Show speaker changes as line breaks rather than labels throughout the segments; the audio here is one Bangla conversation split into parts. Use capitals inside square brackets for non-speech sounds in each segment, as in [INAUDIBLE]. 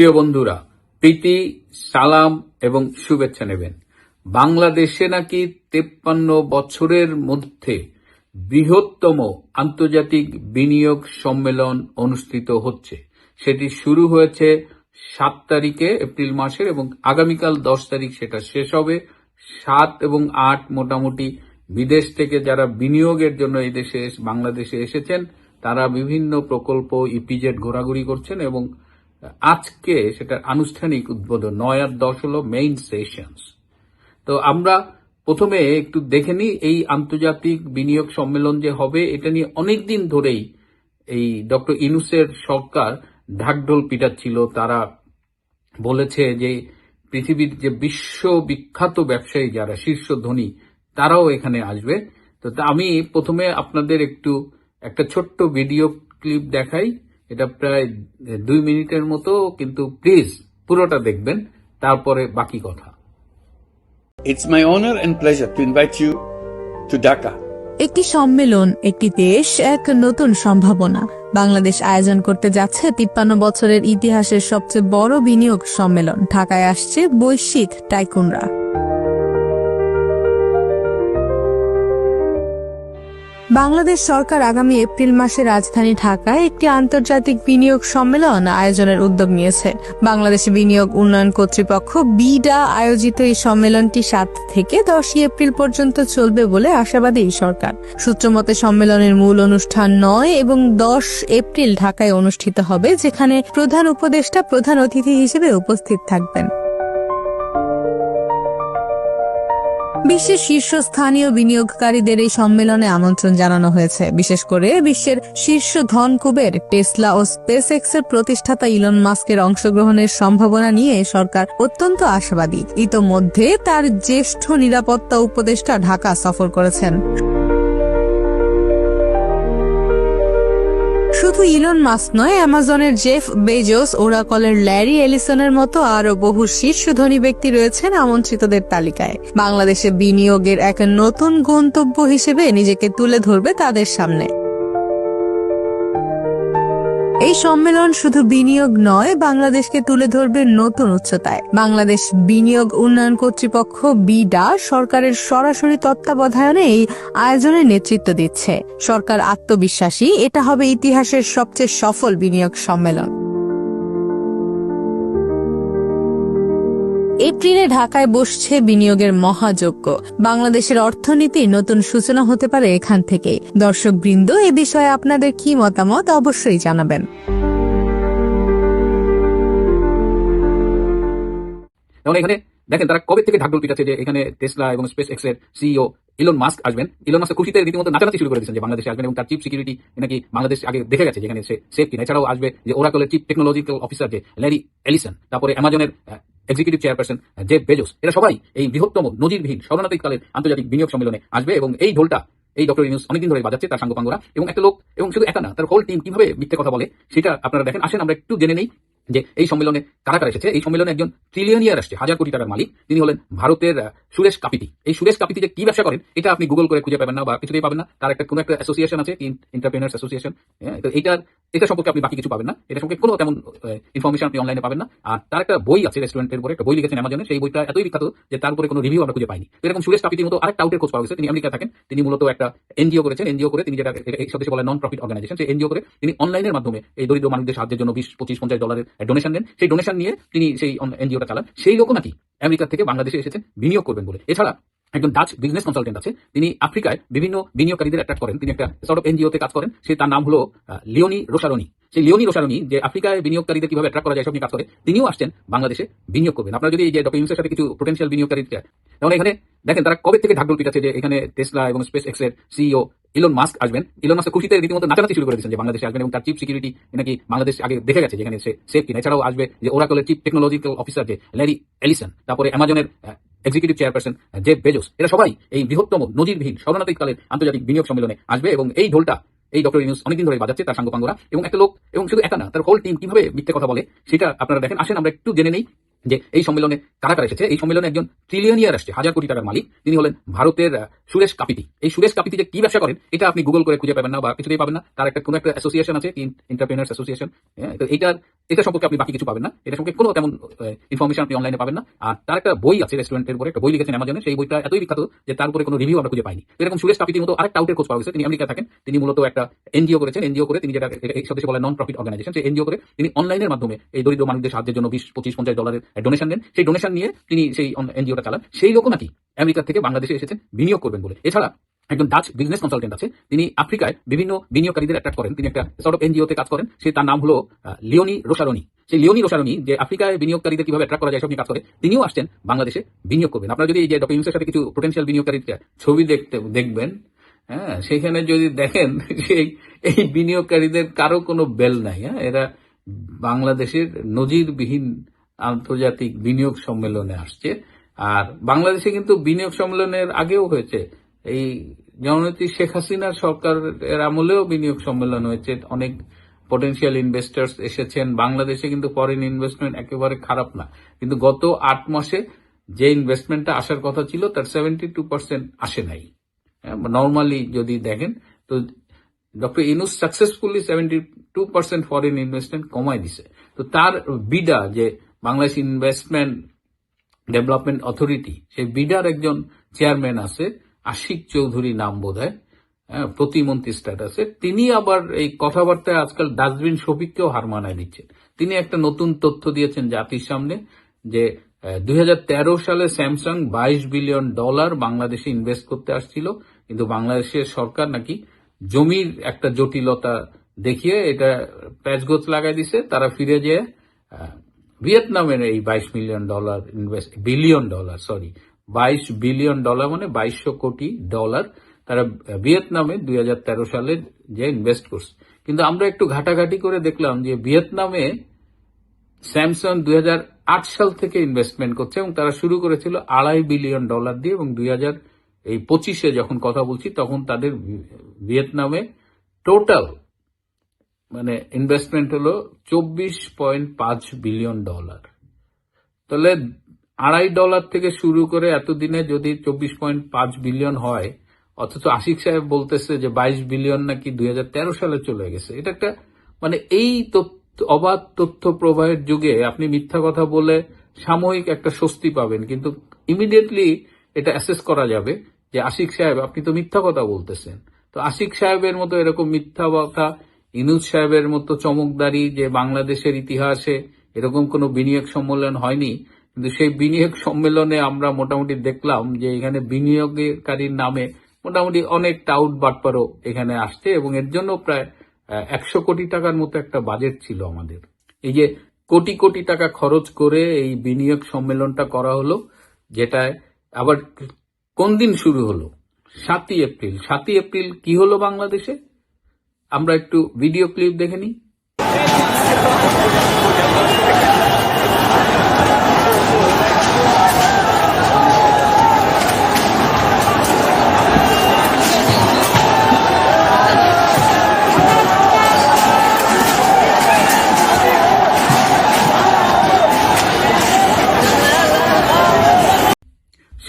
প্রিয় বন্ধুরা, প্রীতি, সালাম এবং শুভেচ্ছা নেবেন। বাংলাদেশে নাকি তেপ্পান্ন বছরের মধ্যে বৃহত্তম আন্তর্জাতিক বিনিয়োগ সম্মেলন অনুষ্ঠিত হচ্ছে। সেটি শুরু হয়েছে সাত তারিখে, এপ্রিল মাসের, এবং আগামীকাল দশ তারিখ সেটা শেষ হবে। সাত এবং আট মোটামুটি বিদেশ থেকে যারা বিনিয়োগের জন্য এই দেশে বাংলাদেশে এসেছেন, তারা বিভিন্ন প্রকল্প ইপিজেড ঘোরাঘুরি করছেন এবং আজকে সেটার আনুষ্ঠানিক উদ্বোধন, নয় আর দশ হলো মেইন সেশনস তো আমরা প্রথমে একটু দেখে নিই এই আন্তর্জাতিক বিনিয়োগ সম্মেলন যে হবে, এটা নিয়ে অনেকদিন ধরেই এই ডক্টর ইনুসের সরকার ঢাকঢোল পিটাচ্ছিল। তারা বলেছে যে পৃথিবীর যে বিশ্ববিখ্যাত ব্যবসায়ী যারা শীর্ষ ধনী তারাও এখানে আসবে। তো তা আমি প্রথমে আপনাদের একটু একটা ছোট্ট ভিডিও ক্লিপ দেখাই। এটা প্রায় দুই মিনিটের মতো কিন্তু প্লিজ পুরোটা দেখবেন তারপরে বাকি কথা।
It's my honor and pleasure to invite you to Dhaka
একটি সম্মেলন একটি দেশ এক নতুন সম্ভাবনা। বাংলাদেশ আয়োজন করতে যাচ্ছে তিপ্পান্ন বছরের ইতিহাসের সবচেয়ে বড় বিনিয়োগ সম্মেলন। ঢাকায় আসছে বৈশ্বিক টাইকুনরা। বাংলাদেশ সরকার আগামী এপ্রিল মাসে রাজধানী ঢাকায় একটি আন্তর্জাতিক বিনিয়োগ সম্মেলন আয়োজনের উদ্যোগ নিয়েছে। বাংলাদেশ বিনিয়োগ উন্নয়ন কর্তৃপক্ষ বিডা আয়োজিত এই সম্মেলনটি সাত থেকে দশই এপ্রিল পর্যন্ত চলবে বলে আশাবাদী সরকার। সূত্রমতে সম্মেলনের মূল অনুষ্ঠান নয় এবং দশ এপ্রিল ঢাকায় অনুষ্ঠিত হবে, যেখানে প্রধান উপদেষ্টা প্রধান অতিথি হিসেবে উপস্থিত থাকবেন। বিশ্বের শীর্ষস্থানীয় বিনিয়োগকারীদের এই সম্মেলনে আমন্ত্রণ জানানো হয়েছে। বিশেষ করে বিশ্বের শীর্ষ ধন কুবের টেসলা ও স্পেস এর প্রতিষ্ঠাতা ইলন মাস্কের অংশগ্রহণের সম্ভাবনা নিয়ে সরকার অত্যন্ত আশাবাদী। ইতোমধ্যে তার জ্যেষ্ঠ নিরাপত্তা উপদেষ্টা ঢাকা সফর করেছেন। শুধু ইলন মাস নয় অ্যামাজনের জেফ বেজোস ওরাকলের ল্যারি এলিসনের মতো আরও বহু শীর্ষ ধনী ব্যক্তি রয়েছেন আমন্ত্রিতদের তালিকায়। বাংলাদেশে বিনিয়োগের এক নতুন গন্তব্য হিসেবে নিজেকে তুলে ধরবে তাদের সামনে। এই সম্মেলন শুধু বিনিয়োগ নয়, বাংলাদেশকে তুলে ধরবে নতুন উচ্চতায়। বাংলাদেশ বিনিয়োগ উন্নয়ন কর্তৃপক্ষ বিডা সরকারের সরাসরি তত্ত্বাবধানে এই আয়োজনের নেতৃত্ব দিচ্ছে। সরকার আত্মবিশ্বাসী, এটা হবে ইতিহাসের সবচেয়ে সফল বিনিয়োগ সম্মেলন। এপ্রিলে ঢাকায় বসছে বিনিয়োগের মহাযজ্ঞ। বাংলাদেশের অর্থনীতির নতুন সূচনা হতে পারে এখান থেকে দর্শক বৃন্দ, এ বিষয়ে আপনাদের কি মতামত অবশ্যই জানাবেন।
এখানে দেখেন তারা কবে থেকে ঢাকঢোল পিটাচ্ছে যে এখানে টেসলা এবং স্পেস এক্সের সিইও ইলন মাস্ক আসবেন ইলন মাস্ক খুশিতে রীতিমতো নাচানাচি শুরু করে দিয়েছেন যে বাংলাদেশে আসবেন এবং তার চিফ সিকিউরিটি নাকি বাংলাদেশ আগে দেখে গেছে, যেখানে সে সেফ কিনা। এছাড়াও আসবে যে ওরাকলের চিফ টেকনোলজিক্যাল অফিসার যে ল্যারি এলিসন তারপরে অ্যামাজনের এক্সিকিউটিভ চেয়ারপারসন জেফ বেজোস এরা সবাই এই বৃহত্তম, নজিরবিহীন স্মরণাতীত কালের আন্তর্জাতিক বিনিয়োগ সম্মেলনে আসবে এবং এই ঢোলটা, এই ডক্টর ইউনুস অনেকদিন ধরে বাজাচ্ছে তার সাঙ্গপাঙ্গরা। এবং একটা লোক, এবং শুধু একা না, তার হোল টিম কীভাবে মিথ্যে কথা বলে, সেটা আপনারা দেখেন। আসেন, আমরা একটু জেনে নেই যে এই সম্মেলনে কারা কারা এসেছে? এই সম্মেলনে একজন ট্রিলিয়নিয়ার আসছে, হাজার কোটি টাকার মালিক। তিনি হলেন ভারতের সুরেশ কাপিতি। এই সুরেশ কাপিতি যে কি ব্যবসা করেন, এটা আপনি গুগল করে খুঁজে পাবেন না বা কিছুতেই পাবেন না। তার একটা কোনো একটা অ্যাসোসিয়েশন আছে ইন্টারপ্রেনার্স অ্যাসোসিয়েশন এইটার, এটা সম্পর্কে আপনি বাকি কিছু পাবেন না। এটা সম্পর্কে কোনো তেমন ইনফরমেশন আপনি অনলাইনে পাবেন না। আর তার একটা বই আছে রেস্টুরেন্টের উপরে, একটা বই লিখেছেন অ্যামাজনে। সেই বইটা এতই বিখ্যাত যে তার উপরে কোনো রিভিউ আমরা খুঁজে পাইনি। এরকম সুরেশ কাপিতির মতো আরেকটা আউটের খোঁজ পাওয়া গেছে। তিনি আমেরিকা থাকেন। তিনি মূলত একটা এনজিও করেছেন। এনজিও করে তিনি যেটা এই সদস্য বলে নন প্রফিট অর্গানাইজেশন সেই এনজিও করে তিনি অনলাইনের মাধ্যমে এই দরিদ্র মানুষদের সাহায্যের জন্য বিশ, পঁচিশ, পঞ্চাশ ডলারের ডোনেশন দেন। সেই ডোনেশন নিয়ে তিনি সেই এনজিওটা চালান। সেই লোকও নাকি আমেরিকা থেকে বাংলাদেশে এসেছেন বিনিয়োগ করবেন বলে। এছাড়া একজন ডাচ বিজনেস কনসালটেন্ট আছে। তিনি আফ্রিকায় বিভিন্ন বিনিয়োগকারীদের অ্যাট্রাক্ট করেন। তিনি একটা সর্ট অফ এনজিওতে কাজ করেন। সে তার নাম হলো লিওনি রোসারনি সেই লিওনি রোসারনি যে আফ্রিকায় বিনিয়োগকারীদের কীভাবে অ্যাট্রাক্ট করা যায় সব নিয়ে কাজ করে, তিনিও আসছেন বাংলাদেশে বিনিয়োগ করবেন। আপনারা যদি এই যে ডক্টর ইউনুসের সাথে কিছু পোটেন্সিয়াল বিনিয়োগকারী যেমন এখানে দেখেন তারা কবে থেকে ঢাকঢোল পিটাচ্ছে যে এখানে টেসলা এবং স্পেস এক্সের সিইও ইলন মাস্ক আসবেন। ইলন মাস্ক খুশিতে রীতিমতো নাচানাচি শুরু করে দিয়েছেন যে বাংলাদেশে আসবেন এবং তার চিফ সিকিউরিটি নাকি বাংলাদেশ আগে দেখে গেছে যেখানে সে সেফ কিনা। এছাড়াও আসবে যে ওরাকলের চিফ টেকনোলজিক্যাল অফিসার যে ল্যারি এলিসন তারপরে অ্যামাজনের এক্সিকিউটিভ চেয়ারপারসন জেফ বেজোস এরা সবাই এই বৃহত্তম নজিরবিহীন স্মরণাতীত কালের আন্তর্জাতিক বিনিয়োগ সম্মেলনে আসবে এবং এই ঢোলটা, এই ডক্টর ইউনুস অনেকদিন ধরে বাজাচ্ছে তার সাঙ্গপাঙ্গরা এবং একটা লোক এবং শুধু একা না, তার হোল টিম কীভাবে মিথ্যে কথা বলে সেটা আপনারা দেখেন। আসেন, আমরা একটু জেনে নেই যে এই সম্মেলনে কারা কারা এসেছে? এই সম্মেলনে একজন ট্রিলিয়নিয়ার আসছে, হাজার কোটি টাকার মালিক। তিনি হলেন ভারতের সুরেশ কাপিতি। এই সুরেশ কাপিতি যে কি ব্যবসা করেন, এটা আপনি গুগল করে খুঁজে পাবেন না বা কিছুতেই পাবেন না। তার একটা কোনো একটা অ্যাসোসিয়েশন আছে ইন্টারপ্রেনার্স অ্যাসোসিয়েশন তো এইটার এটা সম্পর্কে আপনি বাকি কিছু পাবেন না। এটা সম্পর্কে কোনো তেমন ইনফরমেশন আপনি অনলাইনে পাবেন না। আর তার একটা বই আছে রেস্টুরেন্টের উপরে, একটা বই লিখেছেন অ্যামাজনে। সেই বইটা এতই বিখ্যাত যে তার উপরে কোনো রিভিউ আমরা খুঁজে পাইনি। এরকম সুরেশ কাপিতির মতো আরেকটা আউটের খোঁজ পাওয়া গেছে। তিনি আমেরিকা থাকেন। তিনি মূলত একটা এনজিও করেছেন। এনজিও করে তিনি যেটা এই সদস্য বলে নন প্রফিট অর্গানাইজেশন সেই এনজিও করে তিনি অনলাইনের মাধ্যমে এই দরিদ্র মানুষদের সাহায্যের জন্য বিশ, পঁচিশ, পঞ্চাশ ডলারের ডোনেশন দেন। সেই ডোনেশন নিয়ে তিনি সেই এনজিওটা চালান। সেই লোকও নাকি আমেরিকা থেকে বাংলাদেশে এসেছেন, বিনিয়োগ করবেন বলে। এছাড়া একজন ডাচ বিজনেস কনসালটেন্ট আছে, তিনি আফ্রিকায় বিভিন্ন বিনিয়োগকারীদের অ্যাট্রাক্ট করেন। তিনি একটা সর্ট অফ এনজিওতে কাজ করেন। সে তার নাম হলো লিওনি রোসারনি সেই লিওনি রোসারনি যে আফ্রিকায় বিনিয়োগকারীদের কীভাবে অ্যাট্রাক্ট করা যায় সব নিয়ে কাজ করে, তিনিও আসছেন বাংলাদেশে বিনিয়োগ করবেন। আপনারা যদি এই যে ইউনুসের সাথে কিছু পোটেন্সিয়াল বিনিয়োগকারীর ছবি দেখতে, দেখবেন হ্যাঁ সেখানে যদি দেখেন, [LAUGHS] সেই, এই বিনিয়োগকারীদের কারও কোনো বেল নাই হ্যাঁ এরা বাংলাদেশের নজিরবিহীন আন্তর্জাতিক বিনিয়োগ সম্মেলনে আসছে। আর বাংলাদেশে কিন্তু বিনিয়োগ সম্মেলনের আগেও হয়েছে এই জননেত্রী শেখ হাসিনার সরকারের আমলেও বিনিয়োগ সম্মেলন হয়েছে। অনেক পটেনশিয়াল ইনভেস্টার্স এসেছেন। বাংলাদেশে কিন্তু ফরেন ইনভেস্টমেন্ট একেবারে খারাপ না। কিন্তু গত আট মাসে যে ইনভেস্টমেন্টটা আসার কথা ছিল, তার সেভেন্টি টু পার্সেন্ট আসে নাই। নর্মালি যদি দেখেন, তো doctor Yunus successfully seventy two percent foreign investment কমাই দিছে। তো তার বিডা যে বাংলাদেশ ইনভেস্টমেন্ট ডেভেলপমেন্ট অথরিটি সেই বিডার একজন চেয়ারম্যান আছে আশিক চৌধুরী নাম বোধ হয়, প্রতিমন্ত্রী স্ট্যাটাসে। তিনি আবার এই কথাবার্তায় আজকাল ডাস্টবিন শফিককেও হার মানায় দিচ্ছেন তিনি একটা নতুন তথ্য দিয়েছেন জাতির সামনে যে দু হাজার তেরো সালে স্যামসাং বাইশ বিলিয়ন ডলার বাংলাদেশে ইনভেস্ট করতে আসছিল। কিন্তু বাংলাদেশের সরকার নাকি জমির একটা জটিলতা দেখিয়ে এটা প্যাচগোছ লাগাই দিছে। তারা ফিরে যেয়ে ভিয়েতনামের এই বাইশ million dollar invest, billion dollar sorry বাইশ বিলিয়ন ডলার মানে বাইশশো কোটি ডলার। তারা ভিয়েতনামে দু হাজার তেরো সালে যে ইনভেস্ট করছে। কিন্তু আমরা একটু ঘাটাঘাটি করে দেখলাম যে ভিয়েতনামে স্যামসাং দু হাজার আট সাল থেকে ইনভেস্টমেন্ট করছে এবং তারা শুরু করেছিল আড়াই বিলিয়ন ডলার দিয়ে এবং দুই হাজার এই পঁচিশে যখন কথা বলছি, তখন তাদের ভিয়েতনামে টোটাল মানে ইনভেস্টমেন্ট হলো চব্বিশ পয়েন্ট পাঁচ বিলিয়ন ডলার। তাহলে আড়াই ডলার থেকে শুরু করে এতদিনে যদি চব্বিশ পয়েন্ট পাঁচ বিলিয়ন হয়, অথচ আশিক সাহেব বলতেছে যে বাইশ বিলিয়ন নাকি দু হাজার তেরো সালে চলে গেছে। এটা একটা মানে এই অবাধ তথ্য প্রবাহের যুগে আপনি মিথ্যা কথা বলে সাময়িক একটা স্বস্তি পাবেন, কিন্তু ইমিডিয়েটলি এটা অ্যাসেস করা যাবে যে আশিক সাহেব, আপনি তো মিথ্যা কথা বলতেছেন। তো আশিক সাহেবের মতো এরকম মিথ্যা কথা ইনুজ সাহেবের মতো চমকদারি যে বাংলাদেশের ইতিহাসে এরকম কোনো বিনিয়োগ সম্মেলন হয়নি কিন্তু সেই বিনিয়োগ সম্মেলনে আমরা মোটামুটি দেখলাম যে এখানে বিনিয়োগকারীর নামে মোটামুটি অনেক টাউট বাটপারও এখানে আসছে এবং এর জন্য প্রায় একশো কোটি টাকার মতো একটা বাজেট ছিল আমাদের। এই যে কোটি কোটি টাকা খরচ করে এই বিনিয়োগ সম্মেলনটা করা হলো, যেটায় আবার কোন দিন শুরু হলো? সাতই এপ্রিল। সাতই এপ্রিল কি হলো বাংলাদেশে? আমরা একটু ভিডিও ক্লিপ দেখে নিই।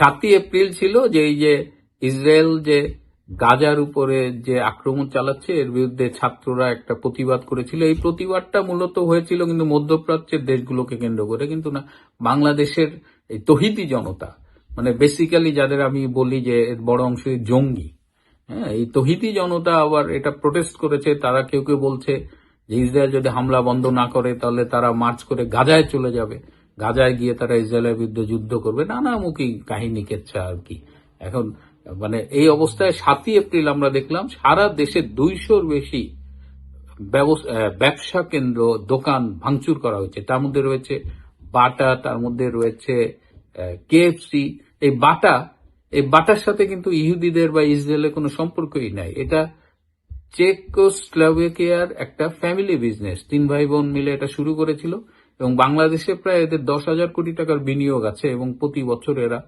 সাতই এপ্রিল ছিল যে এই যে ইসরায়েল যে গাজার উপরে যে আক্রমণ চালাচ্ছে, এর বিরুদ্ধে ছাত্ররা একটা প্রতিবাদ করেছিল। এই প্রতিবাদটা মূলত হয়েছিল কিন্তু মধ্যপ্রাচ্যের দেশগুলোকে কেন্দ্র করে, কিন্তু না, বাংলাদেশের এই তহিদি জনতা মানে বেসিক্যালি যাদের আমি বলি যে এর বড় অংশই জঙ্গি হ্যাঁ এই তহিদি জনতা আবার এটা প্রোটেস্ট করেছে, তারা কেউ কেউ বলছে যে ইসরায়েল যদি হামলা বন্ধ না করে তাহলে তারা মার্চ করে গাজায় চলে যাবে। গাজায় গিয়ে তারা ইসরায়েলের বিরুদ্ধে যুদ্ধ করবে নানামুখী কাহিনী, কেচ্ছা আর কি। এখন মানে এই অবস্থায় সাতই এপ্রিল আমরা দেখলাম, সারা দেশে দুইশোর বেশি ব্যবস- কেন্দ্র, দোকান ভাঙচুর করা হয়েছে। তার মধ্যে রয়েছে বাটা, তার মধ্যে রয়েছে কেএফসি। এই বাটা, এই বাটার সাথে কিন্তু ইহুদিদের বা ইসরায়েলের কোনো সম্পর্কই নাই। এটা চেক চেকোস্লোভাকিয়ার একটা ফ্যামিলি বিজনেস। তিন ভাই বোন মিলে এটা শুরু করেছিল। এবং বাংলাদেশে প্রায় এদের দশ হাজার কোটি টাকার বিনিয়োগ আছে এবং প্রতি বছর এরা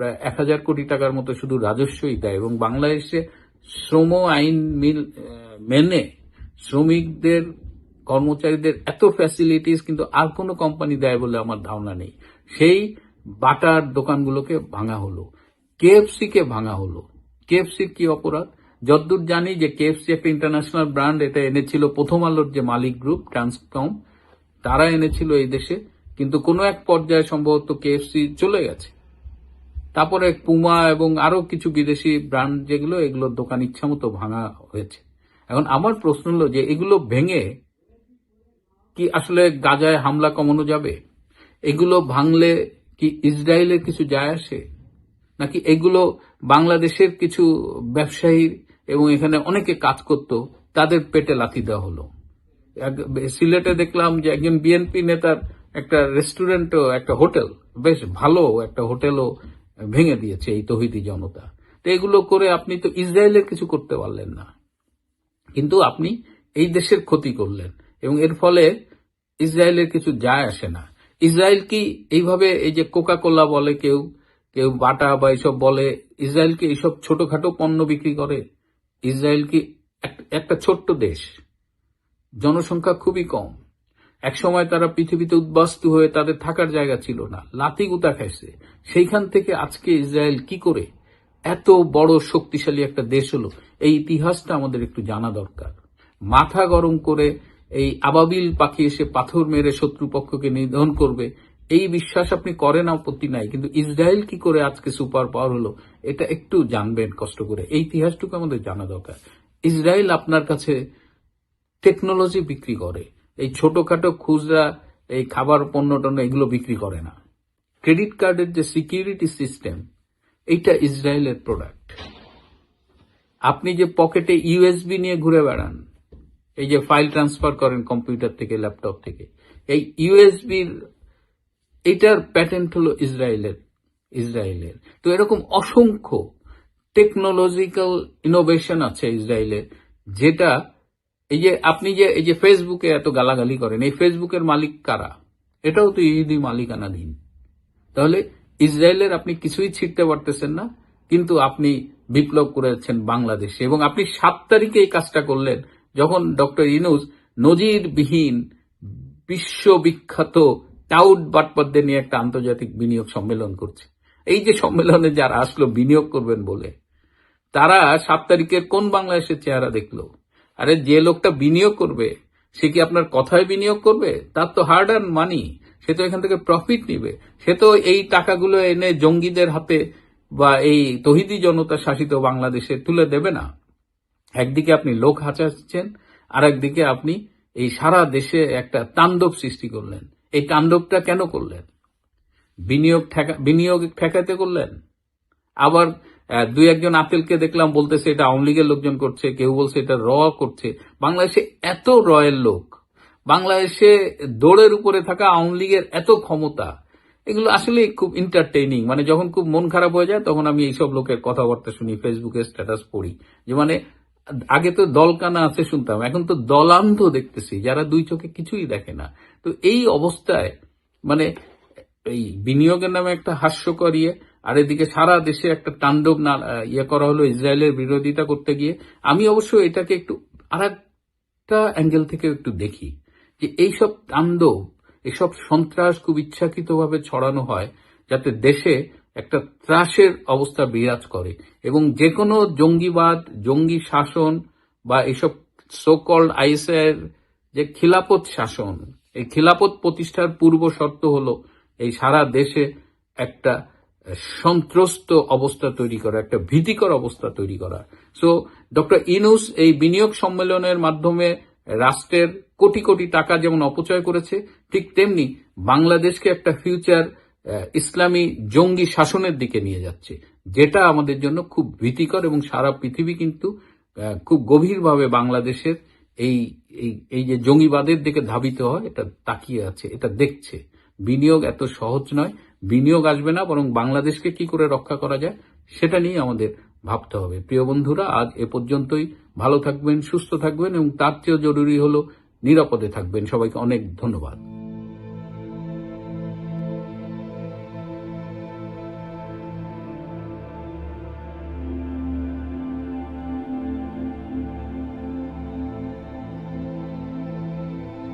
প্রায় এক হাজার কোটি টাকার মতো শুধু রাজস্বই দেয় এবং বাংলাদেশে শ্রম আইন মিল মেনে শ্রমিকদের, কর্মচারীদের এত ফ্যাসিলিটিস কিন্তু আর কোনো কোম্পানি দেয় বলে আমার ধারণা নেই। সেই বাটার দোকানগুলোকে ভাঙা হলো কেএফসি কে ভাঙা হলো। কেএফসির কি অপরাধ? যদ্দূর জানি যে কেএফসি একটা ইন্টারন্যাশনাল ব্র্যান্ড এটা এনেছিল প্রথম আলোর যে মালিক গ্রুপ ট্রান্সকম তারা এনেছিল এই দেশে, কিন্তু কোনো এক পর্যায়ে সম্ভবত কেএফসি চলে গেছে। তারপরে পুমা এবং আরও কিছু বিদেশি ব্র্যান্ড যেগুলো এগুলোর দোকান ইচ্ছামতো ভাঙা হয়েছে। এখন আমার প্রশ্ন হলো যে, এগুলো ভেঙে কি আসলে গাজায় হামলা কমানো যাবে? এগুলো ভাঙলে কি ইসরায়েলের কিছু যায় আসে? নাকি এগুলো বাংলাদেশের কিছু ব্যবসায়ী এবং এখানে অনেকে কাজ করত, তাদের পেটে লাথি দেওয়া হলো? সিলেটে দেখলাম যে একজন বিএনপি নেতার একটা রেস্টুরেন্টও একটা হোটেল বেশ ভালো একটা হোটেলও ভেঙে দিয়েছে এই তহিদি জনতা। তো এগুলো করে আপনি তো ইসরায়েলের কিছু করতে পারলেন না। কিন্তু আপনি এই দেশের ক্ষতি করলেন এবং এর ফলে ইসরায়েলের কিছু যায় আসে না। ইসরায়েল কি এইভাবে এই যে কোকা কোলা বলে কেউ কেউ বাটা বা এইসব বলে, ইসরায়েল কি এইসব ছোটখাটো পণ্য বিক্রি করে? ইসরায়েল কি এক- একটা ছোট্ট দেশ? জনসংখ্যা খুবই কম। একসময় তারা পৃথিবীতে উদ্বাস্তু হয়ে তাদের থাকার জায়গা ছিল না। লাতি গুতা খাইছে। সেইখান থেকে আজকে ইসরায়েল কি করে? এত বড় শক্তিশালী একটা দেশ হলো। এই ইতিহাসটা আমাদের একটু জানা দরকার। মাথা গরম করে এই আবাবিল পাখি এসে পাথর মেরে শত্রুপক্ষকে নিধন করবে, এই বিশ্বাস আপনি করেন আপত্তি নাই, কিন্তু ইসরায়েল কি করে আজকে সুপার পাওয়ার হলো, এটা একটু জানবেন কষ্ট করে। এই ইতিহাসটুকু আমাদের জানা দরকার। ইসরায়েল আপনার কাছে টেকনোলজি বিক্রি করে। এই ছোটখাটো খুচরা, এই খাবার পণ্য টন্য এগুলো বিক্রি করে না। ক্রেডিট কার্ডের যে সিকিউরিটি সিস্টেম এইটা ইসরায়েলের প্রোডাক্ট আপনি যে পকেটে ইউএসবি নিয়ে ঘুরে বেড়ান, এই যে ফাইল ট্রান্সফার করেন কম্পিউটার থেকে ল্যাপটপ থেকে, এই ইউএসবির এটার প্যাটেন্ট হলো ইসরায়েলের ইসরায়েলের। তো এরকম অসংখ্য টেকনোলজিক্যাল ইনোভেশন আছে ইসরায়েলের যেটা এই যে আপনি যে, এই যে ফেসবুকে এত গালাগালি করেন, এই ফেসবুকের মালিক কারা? এটাও তো ইহুদি মালিকানাধীন। তাহলে ইসরায়েলের আপনি কিছুই ছিটতে পারতেছেন না, কিন্তু আপনি বিপ্লব করেছেন বাংলাদেশে। এবং আপনি সাত তারিখে এই কাজটা করলেন, যখন ডক্টর ইনুস নজিরবিহীন বিশ্ববিখ্যাত টাউট বাটপারদের নিয়ে একটা আন্তর্জাতিক বিনিয়োগ সম্মেলন করছে। এই যে সম্মেলনে যারা আসলো বিনিয়োগ করবেন বলে, তারা সাত তারিখের কোন বাংলাদেশের চেহারা দেখল? আরে যে লোকটা বিনিয়োগ করবে, সে কি আপনার কথায় বিনিয়োগ করবে? তার তো হার্ড অ্যান্ড মানি সে তো এখান থেকে প্রফিট নিবে। সে তো এই টাকাগুলো এনে জঙ্গিদের হাতে বা এই তহিদি জনতা শাসিত বাংলাদেশে তুলে দেবে না। একদিকে আপনি লোক হাঁচাচ্ছেন আর একদিকে আপনি এই সারা দেশে একটা তাণ্ডব সৃষ্টি করলেন। এই তাণ্ডবটা কেন করলেন? বিনিয়োগ বিনিয়োগ ঠেকাতে করলেন? আবার দুই একজন আপিলকে দেখলাম বলতেছে এটা আওয়ামী লীগের লোকজন করছে, কেউ বলছে এটা র করছে। বাংলাদেশে এত রয়ের লোক, বাংলাদেশে দৌড়ের উপরে থাকা আওয়ামী লীগের এত ক্ষমতা, এগুলো আসলে খুব এন্টারটেইনিং মানে যখন খুব মন খারাপ হয়ে যায়, তখন আমি এইসব লোকের কথাবার্তা শুনি ফেসবুকে স্ট্যাটাস পড়ি। যে মানে আগে তো দলকানা আছে শুনতাম, এখন তো দলান্ধ দেখতেছি, যারা দুই চোখে কিছুই দেখে না। তো এই অবস্থায় মানে এই বিনিয়োগের নামে একটা হাস্যকর ইয়ে আর এদিকে সারা দেশে একটা তাণ্ডব না ইয়ে করা হলো ইসরায়েলের বিরোধিতা করতে গিয়ে। আমি অবশ্য এটাকে একটু আর একটা অ্যাঙ্গেল থেকে একটু দেখি যে এইসব তাণ্ডব এসব সন্ত্রাস খুব ইচ্ছাকৃতভাবে ছড়ানো হয় যাতে দেশে একটা ত্রাসের অবস্থা বিরাজ করে এবং যে কোনো জঙ্গিবাদ, জঙ্গি শাসন বা এইসব সোকল্ড আইএসএর যে খিলাপত শাসন, এই খিলাপত প্রতিষ্ঠার পূর্ব শর্ত হলো এই সারা দেশে একটা সন্ত্রস্ত অবস্থা তৈরি করা, একটা ভীতিকর অবস্থা তৈরি করা। সো ডক্টর ইনুস এই বিনিয়োগ সম্মেলনের মাধ্যমে রাষ্ট্রের কোটি কোটি টাকা যেমন অপচয় করেছে, ঠিক তেমনি বাংলাদেশকে একটা ফিউচার ইসলামী জঙ্গি শাসনের দিকে নিয়ে যাচ্ছে, যেটা আমাদের জন্য খুব ভীতিকর এবং সারা পৃথিবী কিন্তু খুব গভীরভাবে বাংলাদেশের এই এই এই যে জঙ্গিবাদের দিকে ধাবিত হয়, এটা তাকিয়ে আছে, এটা দেখছে। বিনিয়োগ এত সহজ নয় বিনিয়োগ আসবে না, বরং বাংলাদেশকে কি করে রক্ষা করা যায় সেটা নিয়ে আমাদের ভাবতে হবে। প্রিয় বন্ধুরা, আজ এ পর্যন্তই। ভালো থাকবেন, সুস্থ থাকবেন, এবং তার চেয়েও জরুরি হল নিরাপদে থাকবেন। সবাইকে অনেক ধন্যবাদ।